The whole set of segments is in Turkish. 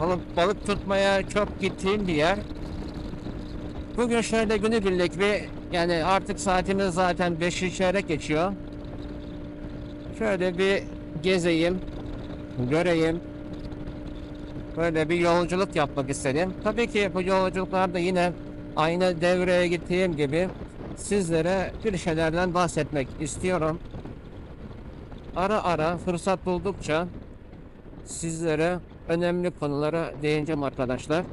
balık, balık tutmaya çok gittiğim bir yer. Bugün şöyle günübirlik bir yani artık saatimiz zaten 5'i çeyrek geçiyor. Şöyle bir gezeyim, göreyim. Böyle bir yolculuk yapmak istedim. Tabii ki bu yolculuklarda yine aynı devreye gittiğim gibi sizlere bir şeylerden bahsetmek istiyorum. Ara ara fırsat buldukça sizlere önemli konulara değineceğim arkadaşlar.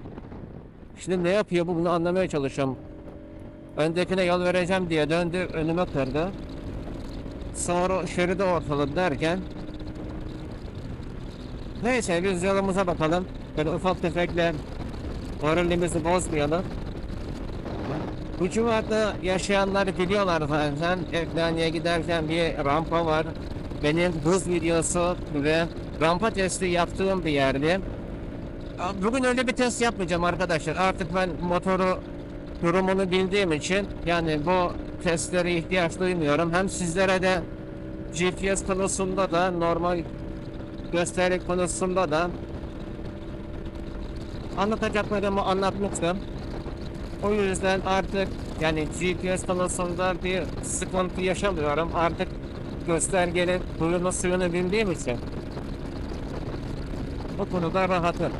Şimdi ne yapıyor bu bunu anlamaya çalışıyorum. Öndekine yol vereceğim diye döndü önüme kırdı. Sonra şeridi ortaladı derken Neyse biz yolumuza bakalım. Böyle ufak tefekle moralimizi bozmayalım. Bu civarda yaşayanlar biliyorlar zaten. Ekranıya giderken bir rampa var. Benim hız videosu ve rampa testi yaptığım bir yerdi. Bugün öyle bir test yapmayacağım arkadaşlar. Artık ben motoru durumunu bildiğim için yani bu testlere ihtiyaç duymuyorum. Hem sizlere de GPS konusunda da normal gösteri konusunda da anlatacaklarımı anlatmıştım. O yüzden artık yani GPS konusunda bir sıkıntı yaşamıyorum. Artık göstergenin huyunu suyunu bildiğim için o konuda rahatım.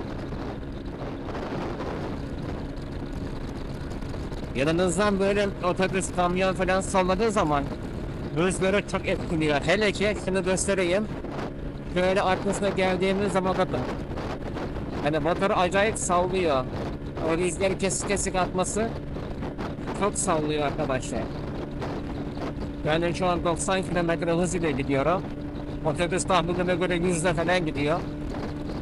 Yanınızdan böyle otobüs, kamyon falan salladığı zaman rüzgarı çok etkiliyor. Hele ki şunu göstereyim. Böyle arkasına geldiğimiz zaman bakın. Hani motor acayip sallıyor. O rüzgarı kesik kesik atması çok sallıyor arkadaşlar. Yani şu an 90 km hız ile gidiyorum. Otobüs tahminime göre 100'de falan gidiyor.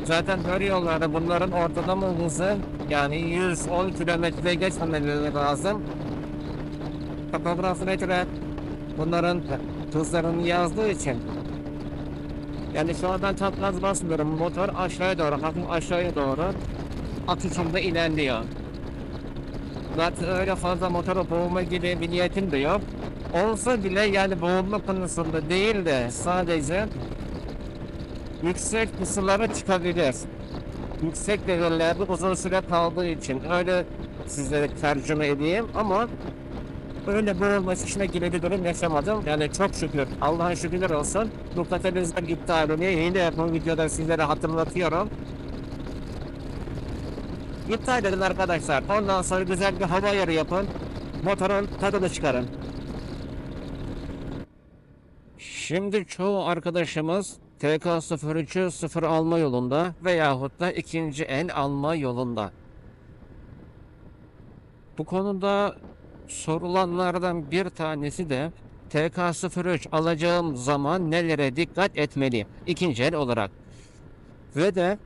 Zaten yollarda bunların ortalama hızı yani 110 kilometre geçmemeleri lazım. Topografine göre bunların hızlarını yazdığı için yani şu an ben tam gaz basmıyorum. Motor aşağıya doğru, hafif aşağıya doğru atışımda ilerliyor. Zaten öyle fazla motoru boğma gibi bir niyetim de yok. Olsa bile yani boğulma konusunda değil de sadece yüksek ısılara çıkabilir. Yüksek devirlerde uzun süre kaldığı için öyle sizlere tercüme edeyim ama öyle boğulma işine gibi bir durum yaşamadım. Yani çok şükür. Allah'a şükürler olsun. Bu katalizör iptalini yine bu videoda sizlere hatırlatıyorum. İptal edin arkadaşlar. Ondan sonra güzel bir hava ayarı yapın. Motorun tadını çıkarın. Şimdi çoğu arkadaşımız TK03'ü sıfır alma yolunda veyahut da ikinci el alma yolunda. Bu konuda sorulanlardan bir tanesi de TK03 alacağım zaman nelere dikkat etmeliyim ikinci el olarak. Ve de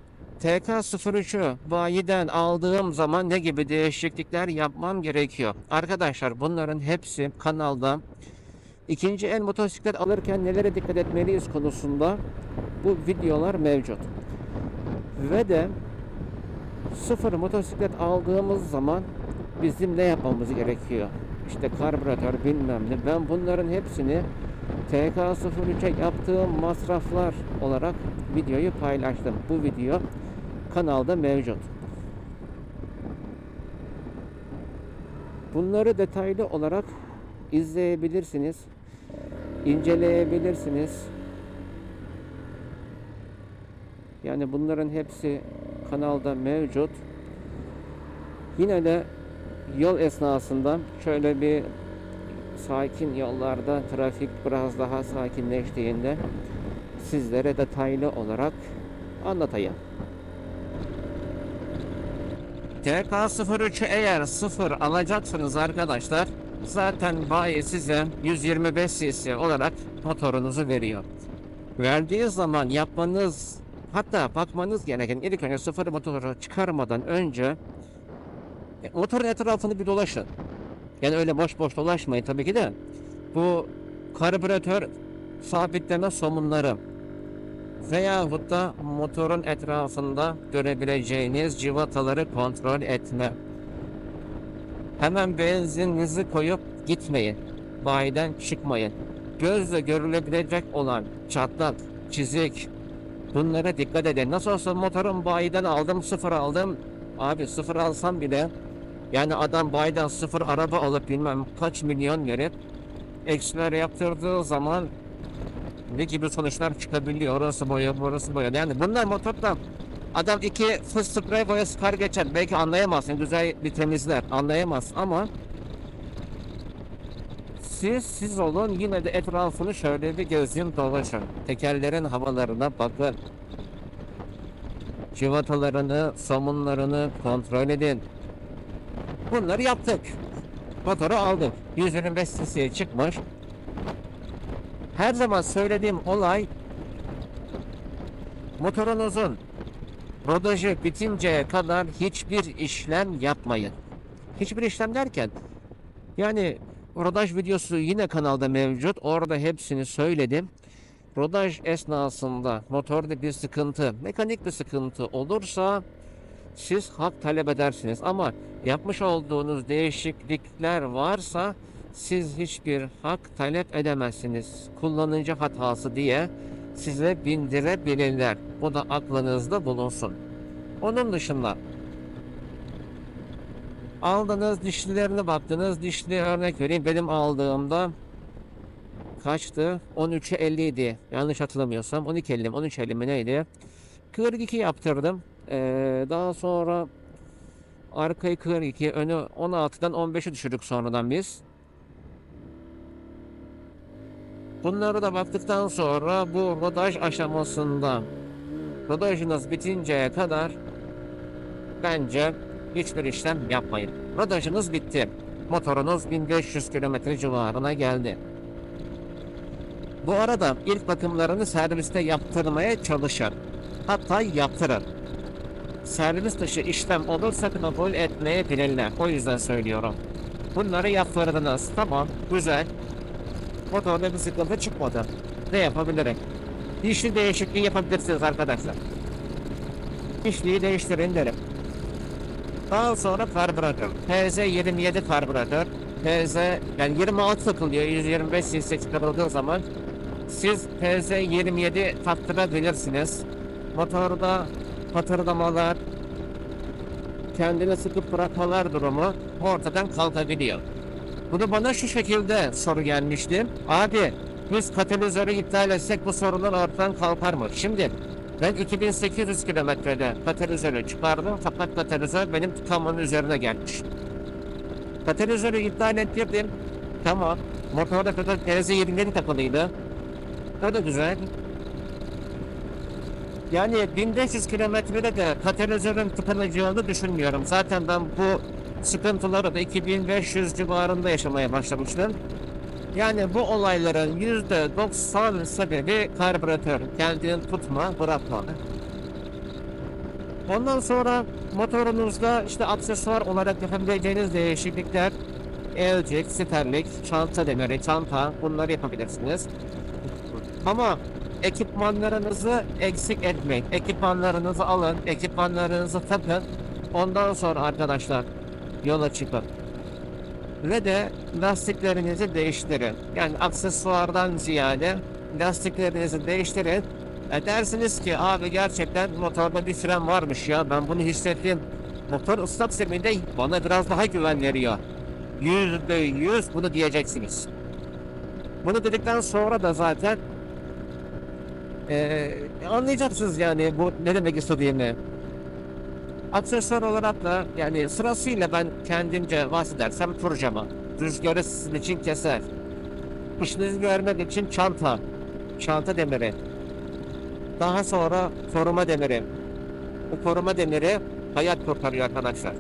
TK03'ü bayiden aldığım zaman ne gibi değişiklikler yapmam gerekiyor? Arkadaşlar bunların hepsi kanalda ikinci el motosiklet alırken nelere dikkat etmeliyiz konusunda bu videolar mevcut. Ve de sıfır motosiklet aldığımız zaman bizim ne yapmamız gerekiyor? İşte karbüratör bilmem ne. Ben bunların hepsini TK03'e yaptığım masraflar olarak videoyu paylaştım. Bu video kanalda mevcut. Bunları detaylı olarak izleyebilirsiniz. inceleyebilirsiniz. Yani bunların hepsi kanalda mevcut. Yine de yol esnasında şöyle bir sakin yollarda trafik biraz daha sakinleştiğinde sizlere detaylı olarak anlatayım. TK03'ü eğer sıfır alacaksınız arkadaşlar zaten bayi size 125 cc olarak motorunuzu veriyor. Verdiği zaman yapmanız hatta bakmanız gereken ilk önce sıfır motoru çıkarmadan önce e, motorun etrafını bir dolaşın. Yani öyle boş boş dolaşmayın tabii ki de. Bu karbüratör sabitleme somunları veyahut da motorun etrafında görebileceğiniz civataları kontrol etme. Hemen benzininizi koyup gitmeyin. Bayiden çıkmayın. Gözle görülebilecek olan çatlak, çizik, Bunlara dikkat edin. Nasıl olsa motorun bayiden aldım, sıfır aldım. Abi sıfır alsam bile yani adam bayiden sıfır araba alıp bilmem kaç milyon verip eksiler yaptırdığı zaman ne gibi sonuçlar çıkabiliyor. Orası boya, burası boya. Yani bunlar motorda adam iki fıs sprey boya sıkar geçer. Belki anlayamazsın. Güzel bir temizler. Anlayamaz ama siz siz olun yine de etrafını şöyle bir gözün dolaşın. Tekerlerin havalarına bakın. Civatalarını, somunlarını kontrol edin. Bunları yaptık. Motoru aldık. 125 cc'ye çıkmış. Her zaman söylediğim olay motorunuzun rodajı bitinceye kadar hiçbir işlem yapmayın. Hiçbir işlem derken yani rodaj videosu yine kanalda mevcut. Orada hepsini söyledim. Rodaj esnasında motorda bir sıkıntı, mekanik bir sıkıntı olursa siz hak talep edersiniz. Ama yapmış olduğunuz değişiklikler varsa siz hiçbir hak talep edemezsiniz. Kullanıcı hatası diye size bindirebilirler. Bu da aklınızda bulunsun. Onun dışında aldınız dişlilerine baktınız. Dişli örnek vereyim. Benim aldığımda kaçtı? 13'e 50 idi. Yanlış hatırlamıyorsam. 12 50 mi? 13 50 mi neydi? 42 yaptırdım. Ee, daha sonra arkayı 42, önü 16'dan 15'e düşürdük sonradan biz. Bunları da baktıktan sonra bu rodaj aşamasında rodajınız bitinceye kadar bence hiçbir işlem yapmayın. Rodajınız bitti. Motorunuz 1500 kilometre civarına geldi. Bu arada ilk bakımlarını serviste yaptırmaya çalışın. Hatta yaptırın. Servis dışı işlem olursa kabul etmeyebilirler. O yüzden söylüyorum. Bunları yaptırdınız. Tamam, güzel. Motorda bir sıkıntı çıkmadı. Ne yapabilirim? Dişli değişikliği yapabilirsiniz arkadaşlar. Dişliği değiştirin derim. Daha sonra karbüratör. TZ27 karbüratör. TZ yani 26 takılıyor 125 cc çıkarıldığı zaman siz TZ27 taktırabilirsiniz. Motorda patırdamalar, kendini sıkıp bırakmalar durumu ortadan kalkabiliyor. Bunu bana şu şekilde soru gelmişti. Abi biz katalizörü iptal etsek bu sorunlar ortadan kalkar mı? Şimdi ben 2800 kilometrede katalizörü çıkardım fakat katalizör benim tıkanmanın üzerine gelmiş. Katalizörü iptal ettirdim. Tamam. Motorda kadar TZ27 takılıydı. O da güzel. Yani 1500 kilometrede de katalizörün tıkanacağını düşünmüyorum. Zaten ben bu sıkıntıları da 2500 civarında yaşamaya başlamıştım. Yani bu olayların %90 sebebi karbüratör. Kendini tutma, bırakma. Ondan sonra motorunuzda işte aksesuar olarak yapabileceğiniz değişiklikler elcik, siperlik, çanta demiri, çanta bunları yapabilirsiniz. Ama ekipmanlarınızı eksik etmeyin. Ekipmanlarınızı alın, ekipmanlarınızı takın. Ondan sonra arkadaşlar yola çıkın. Ve de lastiklerinizi değiştirin. Yani aksesuardan ziyade lastiklerinizi değiştirin. E dersiniz ki abi gerçekten motorda bir fren varmış ya ben bunu hissettim. Motor ıslak zeminde bana biraz daha güven veriyor. Yüzde yüz bunu diyeceksiniz. Bunu dedikten sonra da zaten ee, anlayacaksınız yani bu ne demek istediğimi. Aksesuar olarak da yani sırasıyla ben kendimce bahsedersem turcama. Rüzgarı sizin için keser. Kışınızı görmek için çanta. Çanta demiri. Daha sonra koruma demiri. Bu koruma demiri hayat kurtarıyor arkadaşlar.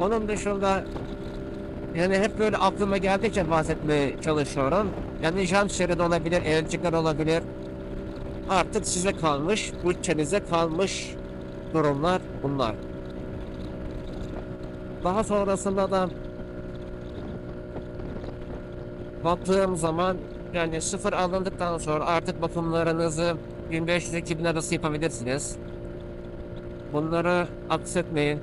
Onun dışında yani hep böyle aklıma geldikçe bahsetmeye çalışıyorum. Yani jant şeridi olabilir, elcikler olabilir. Artık size kalmış, bütçenize kalmış durumlar bunlar. Daha sonrasında da baktığım zaman yani sıfır alındıktan sonra artık bakımlarınızı 1500-2000 arası yapabilirsiniz. Bunları aksetmeyin.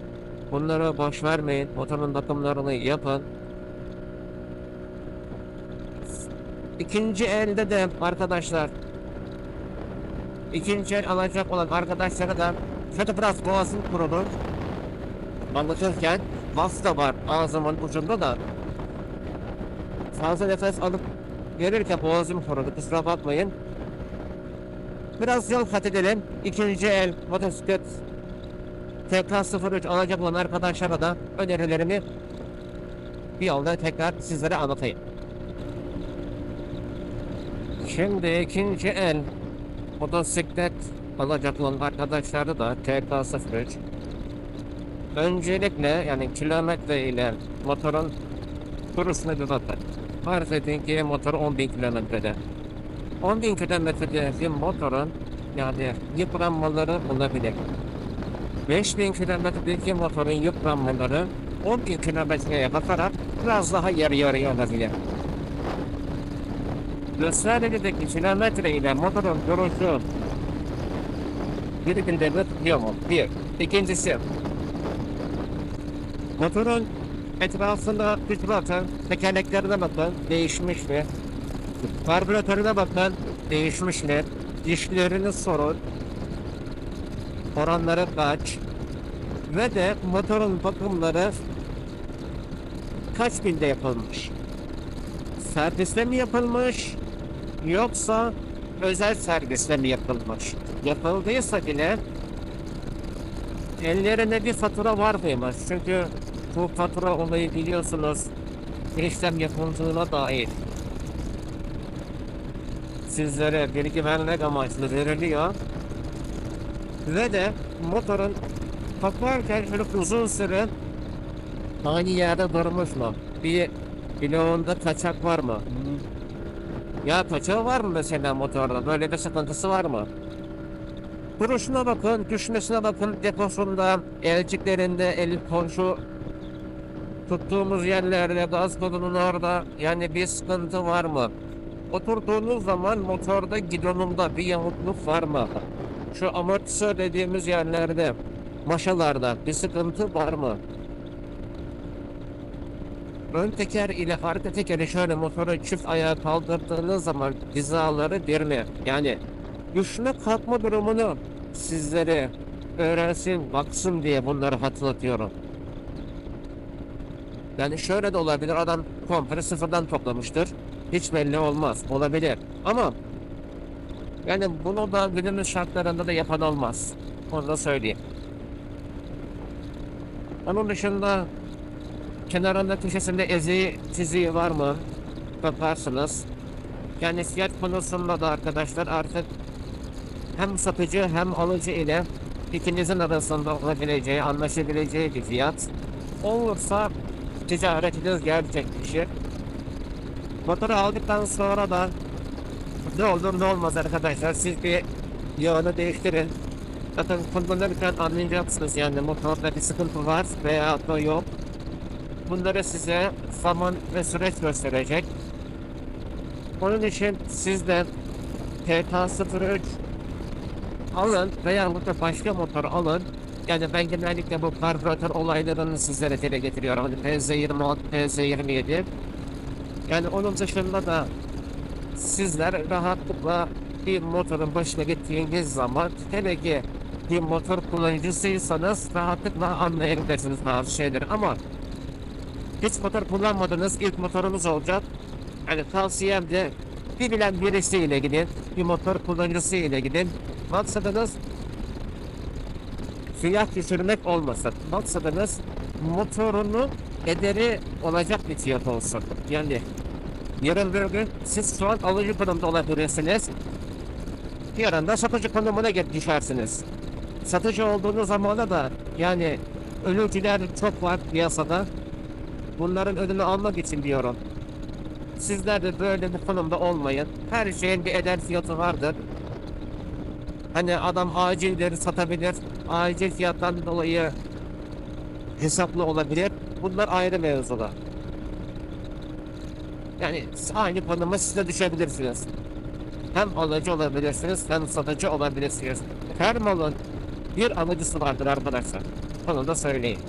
Bunları boş vermeyin. Motorun bakımlarını yapın. İkinci elde de arkadaşlar ikinci el alacak olan arkadaşlara da şöyle biraz boğazım kurudu. Anlatırken bas da var ağzımın ucunda da fazla nefes alıp verirken boğazım kurudu kusura bakmayın. Biraz yol kat edelim. İkinci el motosiklet TK03 alacak olan arkadaşlara da önerilerimi bir yolda tekrar sizlere anlatayım. Şimdi ikinci el motosiklet alacak olan arkadaşları da TK03 öncelikle yani kilometre ile motorun kurusuna bir bakın. Farz edin ki motor 10.000 kilometrede. 10.000 kilometrede bir motorun yani yıpranmaları olabilir. 5000 kilometredeki motorun yıpranmaları 10.000 kilometreye bakarak biraz daha yarı yarıya olabilir. Göstergedeki kilometre ile motorun duruşu birbirinde tutuyor mu? Bir. İkincisi motorun etrafında bir bakın, tekerleklerine bakın, değişmiş mi? Karbüratörüne bakın, değişmiş mi? Dişlerini sorun, oranları kaç? Ve de motorun bakımları kaç binde yapılmış? Serviste mi yapılmış? Yoksa özel serviste mi yapılmış? Yapıldıysa bile ellerinde bir fatura var mıymış? Çünkü bu fatura olayı biliyorsunuz işlem yapıldığına dair sizlere bilgi vermek amaçlı veriliyor. Ve de motorun bakarken şöyle uzun süre aynı yerde durmuş mu? Bir bloğunda kaçak var mı? Ya kaçağı var mı mesela motorda? Böyle bir sıkıntısı var mı? Duruşuna bakın, düşmesine bakın, deposunda, elciklerinde, el konşu tuttuğumuz yerlerde, gaz kolunun orada yani bir sıkıntı var mı? Oturduğunuz zaman motorda gidonunda bir yamukluk var mı? Şu amortisör dediğimiz yerlerde, maşalarda bir sıkıntı var mı? Ön teker ile arka tekeri şöyle motoru çift ayağa kaldırdığınız zaman hizaları bir mi? Yani düşme kalkma durumunu sizlere öğrensin, baksın diye bunları hatırlatıyorum. Yani şöyle de olabilir, adam komple sıfırdan toplamıştır. Hiç belli olmaz, olabilir. Ama yani bunu da günümüz şartlarında da yapan olmaz. Onu da söyleyeyim. Onun dışında kenarında köşesinde eziği çiziği var mı? Bakarsınız. Yani fiyat konusunda da arkadaşlar artık hem satıcı hem alıcı ile ikinizin arasında olabileceği, anlaşabileceği bir fiyat. Olursa ticaretiniz gerçekleşir. Motoru aldıktan sonra da ne olur ne olmaz arkadaşlar siz bir yağını değiştirin. Zaten kullanırken anlayacaksınız yani motorda bir sıkıntı var veya da yok. Bunları size zaman ve süreç gösterecek. Onun için siz de TK03 alın veya başka motor alın. Yani ben genellikle bu karbüratör olaylarını sizlere dile getiriyorum. Hani PZ26, PZ27. Yani onun dışında da sizler rahatlıkla bir motorun başına gittiğiniz zaman hele ki bir motor kullanıcısıysanız rahatlıkla anlayabilirsiniz bazı şeyleri ama hiç motor kullanmadınız ilk motorunuz olacak. Yani tavsiyem de bir bilen birisiyle gidin, bir motor kullanıcısıyla gidin. Maksadınız fiyat düşürmek olmasın. Maksadınız motorunu ederi olacak bir fiyat olsun. Yani yarın bir gün siz şu an alıcı konumda olabilirsiniz. Yarın da satıcı konumuna düşersiniz. Satıcı olduğunuz zamanda da yani ölücüler çok var piyasada. Bunların önünü almak için diyorum. Sizler de böyle bir konumda olmayın. Her şeyin bir eder fiyatı vardır. Hani adam acilleri satabilir. Acil fiyattan dolayı hesaplı olabilir. Bunlar ayrı mevzular. Yani aynı konuma siz de düşebilirsiniz. Hem alıcı olabilirsiniz hem satıcı olabilirsiniz. Her malın bir alıcısı vardır arkadaşlar. Onu da söyleyeyim.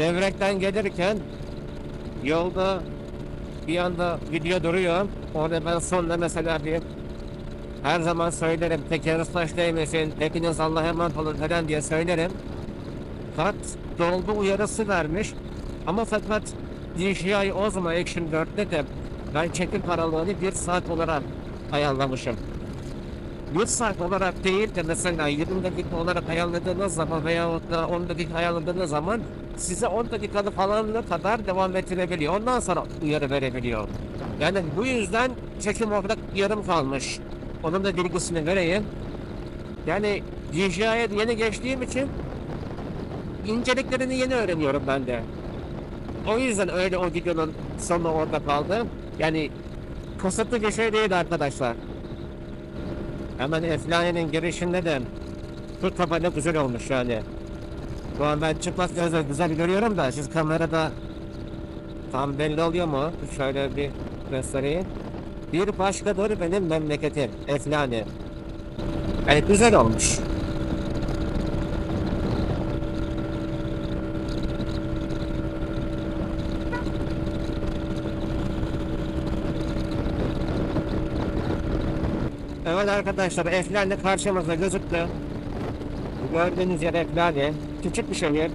Devrekten gelirken yolda bir anda video duruyor. Orada ben sonunda mesela bir her zaman söylerim tekeriniz taş değmesin, hepiniz Allah'a emanet olun falan diye söylerim. Kart doldu uyarısı vermiş. Ama fakat DJI Osmo Action 4'te de ben çekim aralığını bir saat olarak ayarlamışım. Bir saat olarak değil de mesela 20 dakika olarak ayarladığınız zaman veya da 10 dakika ayarladığınız zaman size 10 dakikalı falanına kadar devam ettirebiliyor. Ondan sonra uyarı verebiliyor. Yani bu yüzden çekim olarak yarım kalmış. Onun da bilgisini vereyim. Yani DJI'ye yeni geçtiğim için inceliklerini yeni öğreniyorum ben de. O yüzden öyle o videonun sonu orada kaldı. Yani kasıtlı bir şey değil arkadaşlar. Hemen Eflane'nin girişinde de şu tabela güzel olmuş yani. Şu an ben çıplak gözle güzel görüyorum da siz kamerada tam belli oluyor mu? Şöyle bir göstereyim. Bir başkadır benim memleketim Eflane. Yani güzel olmuş. Evet arkadaşlar Eflane karşımızda gözüktü. Gördüğünüz yer Eflane. Küçük bir şehir.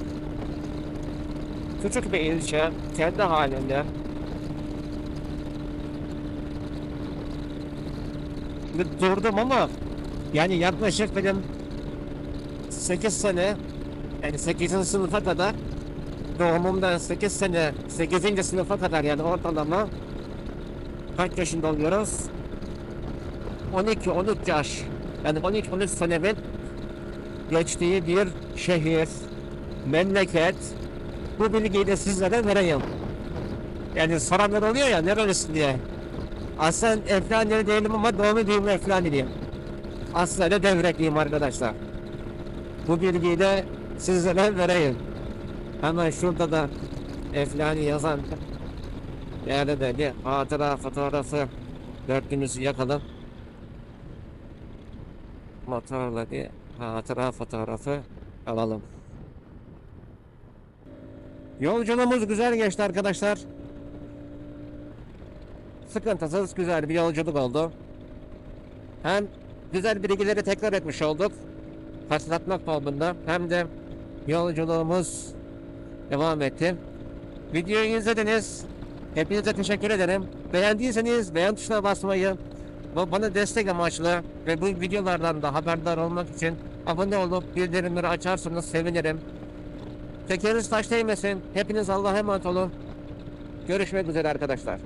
Küçük bir ilçe. Kendi halinde. Durdum ama yani yaklaşık benim 8 sene yani 8. sınıfa kadar doğumumdan 8 sene 8. sınıfa kadar yani ortalama kaç yaşında oluyoruz? 12-13 yaş yani 12-13 senemin geçtiği bir şehir, memleket bu bilgiyi de sizlere vereyim. Yani soranlar oluyor ya nerelisin diye. Aslen Eflaneli değilim ama doğumlu değilim Eflaneliyim. Aslen de devrekliyim arkadaşlar. Bu bilgiyi de sizlere vereyim. Hemen şurada da Eflani yazan yerde de bir hatıra fotoğrafı dörtlümüzü yakalım. Motorla bir hatıra fotoğrafı alalım. Yolculuğumuz güzel geçti arkadaşlar. Sıkıntısız güzel bir yolculuk oldu. Hem güzel bilgileri tekrar etmiş olduk. Hatırlatmak babında hem de yolculuğumuz devam etti. Videoyu izlediniz. Hepinize teşekkür ederim. Beğendiyseniz beğen tuşuna basmayı bana destek amaçlı ve bu videolardan da haberdar olmak için abone olup bildirimleri açarsanız sevinirim. Tekeriniz taş değmesin. Hepiniz Allah'a emanet olun. Görüşmek üzere arkadaşlar.